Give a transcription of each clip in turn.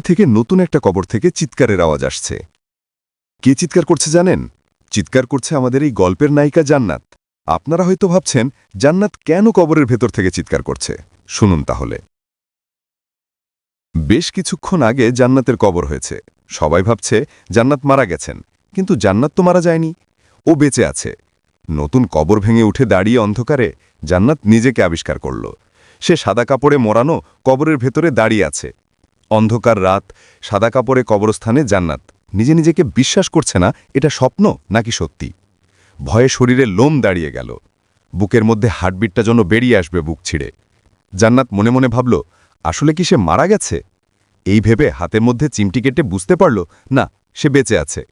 থেকে নতুন একটা কবর থেকে চিৎকারের আওয়াজ আসছে। কে চিৎকার করছে জানেন? চিৎকার করছে আমাদের এই গল্পের নায়িকা জান্নাত। আপনারা হয়তো ভাবছেন, জান্নাত কেন কবরের ভেতর থেকে চিৎকার করছে? শুনুন তাহলে। বেশ কিছুক্ষণ আগে জান্নাতের কবর হয়েছে। সবাই ভাবছে, জান্নাত মারা গেছেন। কিন্তু জান্নাত তো মারা যায়নি। ও বেঁচে আছে। নতুন কবর ভেঙে উঠে দাঁড়িয়ে অন্ধকারে জান্নাত নিজেকে আবিষ্কার করল। সে সাদা কাপড়ে মোড়ানো কবরের ভেতরে দাঁড়িয়ে আছে। অন্ধকার রাত, সাদা কাপড়ে কবরস্থানে জান্নাত। নিজে নিজেকে বিশ্বাস করছে না, এটা স্বপ্ন নাকি সত্যি? ভয়ে শরীরে লোম দাঁড়িয়ে গেল। বুকের মধ্যে হার্টবিটটা যেন বেরিয়ে আসবে বুক ছিঁড়ে। জান্নাত মনে মনে ভাবল, আসলে কি সে মারা গেছে? এই ভেবে হাতের মধ্যে চিমটি কেটে বুঝতে পারল, না, সে বেঁচে আছে।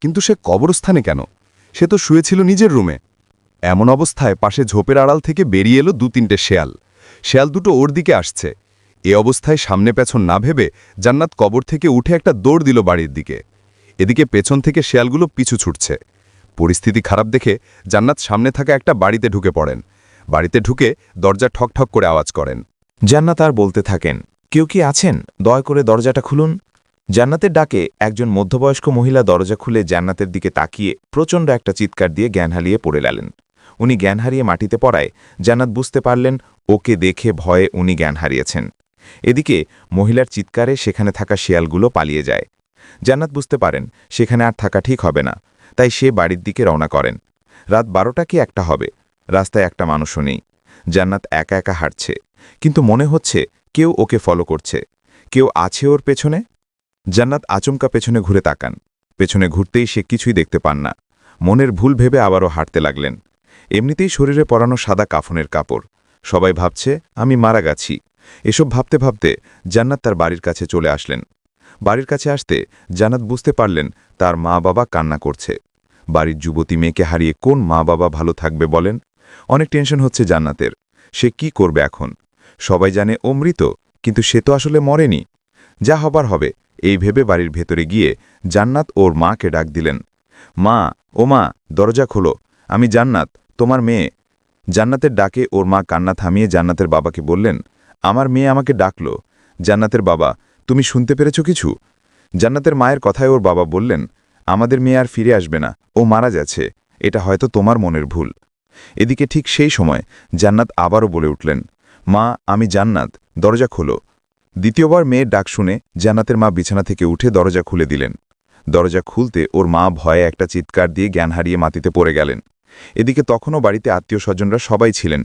কিন্তু সে কবরস্থানে কেন? সে তো শুয়েছিল নিজের রুমে। এমন অবস্থায় পাশে ঝোপের আড়াল থেকে বেরিয়ে এলো দু তিনটে শেয়াল। শেয়াল দুটো ওর দিকে আসছে। এ অবস্থায় সামনে পেছন না ভেবে জান্নাত কবর থেকে উঠে একটা দৌড় দিল বাড়ির দিকে। এদিকে পেছন থেকে শেয়ালগুলো পিছু ছুটছে। পরিস্থিতি খারাপ দেখে জান্নাত সামনে থাকা একটা বাড়িতে ঢুকে পড়েন। বাড়িতে ঢুকে দরজা ঠকঠক করে আওয়াজ করেন। জান্নাত আর বলতে থাকেন, কেউ কি আছেন? দয়া করে দরজাটা খুলুন। জান্নাতের ডাকে একজন মধ্যবয়স্ক মহিলা দরজা খুলে জান্নাতের দিকে তাকিয়ে প্রচণ্ড একটা চিৎকার দিয়ে জ্ঞান হারিয়ে পড়ে গেলেন। উনি জ্ঞান হারিয়ে মাটিতে পড়ায় জান্নাত বুঝতে পারলেন, ওকে দেখে ভয়ে উনি জ্ঞান হারিয়েছেন। এদিকে মহিলার চিৎকারে সেখানে থাকা শেয়ালগুলো পালিয়ে যায়। জান্নাত বুঝতে পারেন, সেখানে আর থাকা ঠিক হবে না, তাই সে বাড়ির দিকে রওনা করেন। রাত বারোটা কি একটা হবে? রাস্তায় একটা মানুষও নেই। জান্নাত একা একা হাঁটছে, কিন্তু মনে হচ্ছে কেউ ওকে ফলো করছে। কেউ আছে ওর পেছনে? জান্নাত আচমকা পেছনে ঘুরে তাকান। পেছনে ঘুরতেই সে কিছুই দেখতে পান না। মনের ভুল ভেবে আবারও হাঁটতে লাগলেন। এমনিতেই শরীরে পরানো সাদা কাফনের কাপড়। সবাই ভাবছে, আমি মারা গেছি। এসব ভাবতে ভাবতে জান্নাত তার বাড়ির কাছে চলে আসলেন। বাড়ির কাছে আসতে জান্নাত বুঝতে পারলেন তার মা বাবা কান্না করছে। বাড়ির যুবতী মেয়েকে হারিয়ে কোন মা বাবা ভালো থাকবে বলেন? অনেক টেনশন হচ্ছে জান্নাতের। সে কি করবে এখন? সবাই জানে ও মৃত, কিন্তু সে তো আসলে মরেনি। যা হবার হবে, এই ভেবে বাড়ির ভেতরে গিয়ে জান্নাত ওর মাকে ডাক দিলেন। মা, ও মা, দরজা খোলো, আমি জান্নাত, তোমার মেয়ে। জান্নাতের ডাকে ওর মা কান্না থামিয়ে জান্নাতের বাবাকে বললেন আমার মেয়ে আমাকে ডাকল, জান্নাতের বাবা, তুমি শুনতে পেরেছ কিছু? জান্নাতের মায়ের কথায় ওর বাবা বললেন, আমাদের মেয়ে আর ফিরে আসবে না, ও মারা যাচ্ছে, এটা হয়তো তোমার মনের ভুল। এদিকে ঠিক সেই সময় জান্নাত আবারও বলে উঠলেন, মা, আমি জান্নাত, দরজা খোলো। দ্বিতীয়বার মেয়ের ডাক শুনে জান্নাতের মা বিছানা থেকে উঠে দরজা খুলে দিলেন। দরজা খুলতে ওর মা ভয়ে একটা চিৎকার দিয়ে জ্ঞান হারিয়ে মাটিতে পড়ে গেলেন। এদিকে তখনও বাড়িতে আত্মীয় স্বজনরা সবাই ছিলেন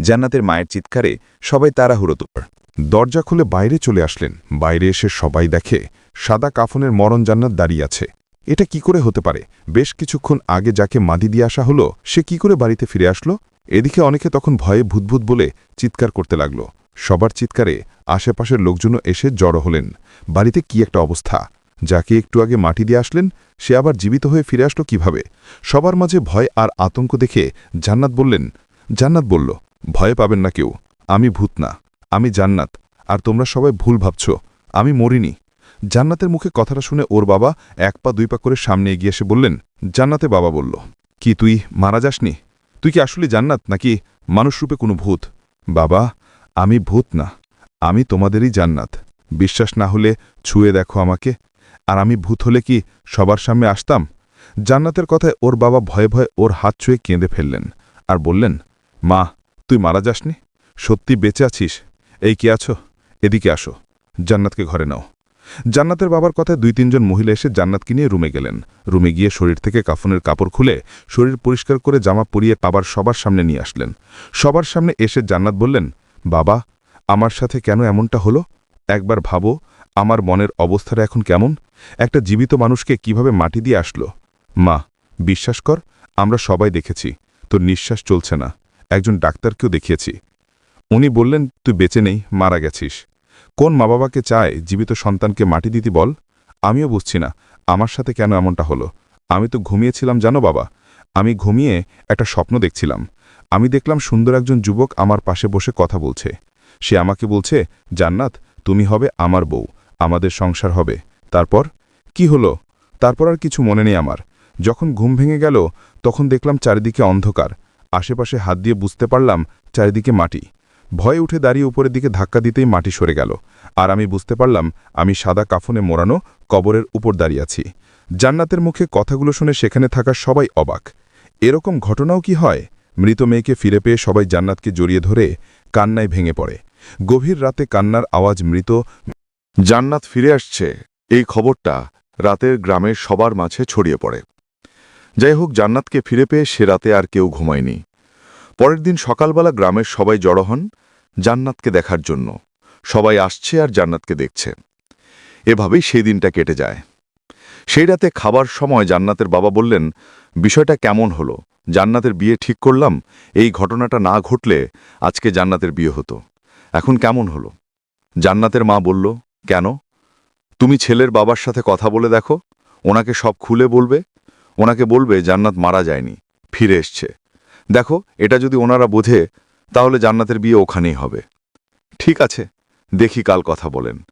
জান্নাতের মায়ের চিৎকারে সবাই তোর। দরজা খুলে বাইরে চলে আসলেন। বাইরে এসে সবাই দেখে সাদা কাফনের মরণ জান্নাত দাঁড়িয়ে আছে। এটা কি করে হতে পারে? বেশ কিছুক্ষণ আগে যাকে মাদি দিয়ে আসা হলো, সে কি করে বাড়িতে ফিরে আসলো? এদিকে অনেকে তখন ভয়ে ভূতভূত বলে চিৎকার করতে লাগল। সবার চিৎকারে আশেপাশের লোকজনও এসে জড়ো হলেন। বাড়িতে কি একটা অবস্থা? যাকে একটু আগে মাটি দিয়ে আসলেন, সে আবার জীবিত হয়ে ফিরে আসলো কীভাবে? সবার মাঝে ভয় আর আতঙ্ক দেখে জান্নাত বললেন, জান্নাত বলল ভয়ে পাবেন না কেউ। আমি ভূত না। আমি জান্নাত। আর তোমরা সবাই ভুল ভাবছ। আমি মরিনি। জান্নাতের মুখে কথাটা শুনে ওর বাবা এক পা দুই পা করে সামনে এগিয়ে এসে বললেন, জান্নাতে বাবা বলল, কি তুই মারা যাসনি? তুই কি আসলে জান্নাত নাকি মানুষরূপে কোনো ভূত? বাবা, আমি ভূত না। আমি তোমাদেরই জান্নাত। বিশ্বাস না হলে ছুঁয়ে দেখো আমাকে। আর আমি ভূত হলে কি সবার সামনে আসতাম? জান্নাতের কথায় ওর বাবা ভয়ে ভয়ে ওর হাত ছুঁয়ে কেঁদে ফেললেন আর বললেন, মা তুই মারা যাসনি? সত্যি বেঁচে আছিস? এই কি আছো? এদিকে আসো। জান্নাতকে ঘরে নাও। জান্নাতের বাবার কথায় দুই তিনজন মহিলা এসে জান্নাতকে নিয়ে রুমে গেলেন। রুমে গিয়ে শরীর থেকে কাফনের কাপড় খুলে শরীর পরিষ্কার করে জামা পরিয়ে বাবার সবার সামনে নিয়ে আসলেন। সবার সামনে এসে জান্নাত বললেন, বাবা, আমার সাথে কেন এমনটা হলো? একবার ভাবো, আমার মনের অবস্থাটা এখন কেমন? একটা জীবিত মানুষকে কীভাবে মাটি দিয়ে আসলো? মা, বিশ্বাস কর, আমরা সবাই দেখেছি, তোর নিঃশ্বাস চলছে না। একজন ডাক্তারকেও দেখিয়েছি। উনি বললেন, তুই বেঁচে নেই, মারা গেছিস। কোন মা বাবাকে চায় জীবিত সন্তানকে মাটি দিতে বল? আমিও বুঝছি না, আমার সাথে কেন এমনটা হলো? আমি তো ঘুমিয়েছিলাম, জানো বাবা? আমি ঘুমিয়ে একটা স্বপ্ন দেখছিলাম। আমি দেখলাম সুন্দর একজন যুবক আমার পাশে বসে কথা বলছে। সে আমাকে বলছে, জান্নাত, তুমি হবে আমার বউ, আমাদের সংসার হবে। তারপর? কি হলো? তারপর আর কিছু মনে নেই আমার। যখন ঘুম ভেঙে গেল, তখন দেখলাম চারিদিকে অন্ধকার। আশেপাশে হাত দিয়ে বুঝতে পারলাম চারিদিকে মাটি। ভয়ে উঠে দাঁড়িয়ে উপরের দিকে ধাক্কা দিতেই মাটি সরে গেল। আর আমি বুঝতে পারলাম আমি সাদা কাফনে মোড়ানো কবরের উপর দাঁড়িয়ে আছি। জান্নাতের মুখে কথাগুলো শুনে সেখানে থাকা সবাই অবাক। এরকম ঘটনাও কি হয়? মৃত মেয়েকে ফিরে পেয়ে সবাই জান্নাতকে জড়িয়ে ধরে কান্নায় ভেঙে পড়ে। গভীর রাতে কান্নার আওয়াজ মৃত জান্নাত ফিরে আসছে। এই খবরটা রাতের গ্রামের সবার মাঝে ছড়িয়ে পড়ে। যাই হোক জান্নাতকে ফিরে পেয়ে সে রাতে আর কেউ ঘুমায়নি। পরের দিন সকালবেলা গ্রামের সবাই জড়ো হন জান্নাতকে দেখার জন্য। সবাই আসছে আর জান্নাতকে দেখছে। এভাবেই সেই দিনটা কেটে যায়। সেই রাতে খাবার সময় জান্নাতের বাবা বললেন, বিষয়টা কেমন হলো? জান্নাতের বিয়ে ঠিক করলাম? এই ঘটনাটা না ঘটলে আজকে জান্নাতের বিয়ে হতো। এখন কেমন হলো? জান্নাতের মা বলল, কেন? তুমি ছেলের বাবার সাথে কথা বলে দেখো। ওনাকে সব খুলে বলবে। ওনাকে বলবে, জান্নাত মারা যায়নি, ফিরে এসছে। দেখো, এটা যদি ওনারা বোঝে, তাহলে জান্নাতের বিয়ে ওখানেই হবে। ঠিক আছে, দেখি কাল কথা বলেন।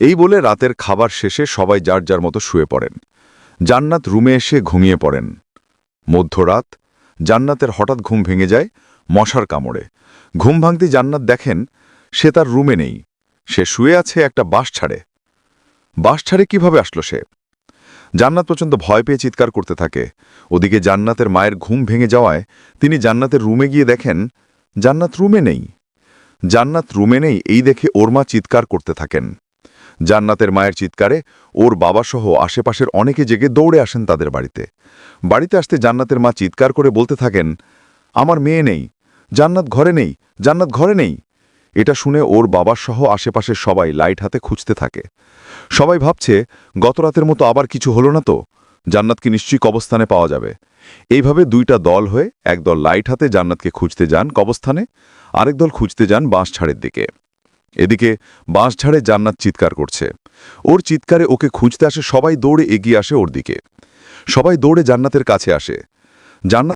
এই বলে রাতের খাবার শেষে সবাই যার যার মতো শুয়ে পড়েন। জান্নাত রুমে এসে ঘুমিয়ে পড়েন। মধ্যরাত, জান্নাতের হঠাৎ ঘুম ভেঙে যায় মশার কামড়ে। ঘুম ভাঙতে জান্নাত দেখেন, সে তার রুমে নেই। সে শুয়ে আছে একটা বাস ছাড়ে। বাস ছাড়ে কীভাবে আসলো সে? জান্নাত প্রচণ্ড ভয় পেয়ে চিৎকার করতে থাকে। ওদিকে জান্নাতের মায়ের ঘুম ভেঙে যাওয়ায় তিনি জান্নাতের রুমে গিয়ে দেখেন, জান্নাত রুমে নেই। জান্নাত রুমে নেই এই দেখে ওর মা চিৎকার করতে থাকেন। জান্নাতের মায়ের চিৎকারে ওর বাবাসহ আশেপাশের অনেকে জেগে দৌড়ে আসেন তাদের বাড়িতে। বাড়িতে আসতে জান্নাতের মা চিৎকার করে বলতে থাকেন, আমার মেয়ে নেই। জান্নাত ঘরে নেই। জান্নাত ঘরে নেই। এটা শুনে ওর বাবার সহ আশেপাশের সবাই লাইট হাতে খুঁজতে থাকে। সবাই ভাবছে, গত রাতের মতো আবার কিছু হলো না তো? জান্নাতকে নিশ্চয়ই কবস্থানে পাওয়া যাবে? এইভাবে দুইটা দল হয়ে একদল লাইট হাতে জান্নাতকে খুঁজতে যান কবস্থানে আরেক দল খুঁজতে যান বাঁশঝাড়ের দিকে। এদিকে বাঁশঝাড়ে জান্নাত চিৎকার করছে। ওর চিৎকারে ওকে খুঁজতে আসে সবাই দৌড়ে এগিয়ে আসে ওর দিকে। সবাই দৌড়ে জান্নাতের কাছে আসে। জান্নাত